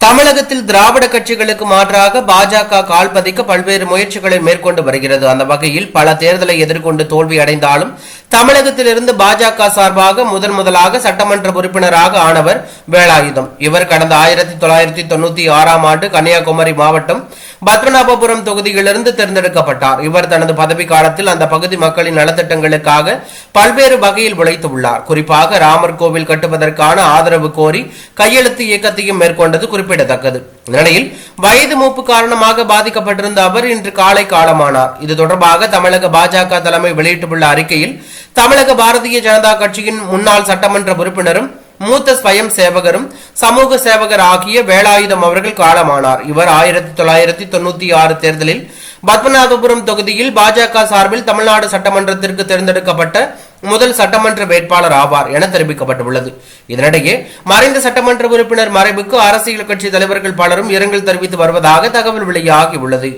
தமிழகத்தில் திராவிட கட்சிகளுக்கு மாற்றாக பாஜக கால் பதிக்க பல்வேறு முயற்சிகளை மேற்கொண்டு வருகிறது. அந்த வகையில் பல தேர்தலை எதிர்கொண்டு தோல்வி அடைந்தாலும் தமிழகத்திலிருந்து பாஜக சார்பாக முதன் முதலாக சட்டமன்ற உறுப்பினராக ஆனவர் வேலாயுதம் இவர் கடந்த ஆயிரத்தி தொள்ளாயிரத்தி தொண்ணூத்தி ஆறாம் ஆண்டு கன்னியாகுமரி மாவட்டம் பத்மநாபபுரம் தொகுதியிலிருந்து தேர்ந்தெடுக்கப்பட்டார். இவர் தனது பதவி காலத்தில் அந்த பகுதி மக்களின் நலத்திட்டங்களுக்காக பல்வேறு வகையில் உழைத்துள்ளார் குறிப்பாக ராமர் கோவில் கட்டுவதற்கான ஆதரவு கோரி கையெழுத்து இயக்கத்தையும் மேற்கொண்டது குறிப்பிடத்தக்கது. இந்நிலையில் வயது மூப்பு காரணமாக பாதிக்கப்பட்டிருந்த அவர் இன்று காலை காலமானார். இது தொடர்பாக தமிழக பாஜக தலைமை வெளியிட்டுள்ள அறிக்கையில் தமிழக பாரதிய ஜனதா கட்சியின் முன்னாள் சட்டமன்ற உறுப்பினரும் மூத்த ஸ்வயம் சேவகரும் சமூக சேவகர் ஆகிய வேலாயுதம் அவர்கள் காலமானார். இவர் ஆயிரத்தி தொள்ளாயிரத்தி தொண்ணூத்தி ஆறு தேர்தலில் பத்மநாபபுரம் தொகுதியில் பாஜக சார்பில் தமிழ்நாடு சட்டமன்றத்திற்கு தேர்ந்தெடுக்கப்பட்ட முதல் சட்டமன்ற வேட்பாளர் ஆவார் என தெரிவிக்கப்பட்டுள்ளது. இதனிடையே மறைந்த சட்டமன்ற உறுப்பினர் மறைவுக்கு அரசியல் கட்சி தலைவர்கள் பலரும் இரங்கல் தெரிவித்து வருவதாக தகவல் வெளியாகியுள்ளது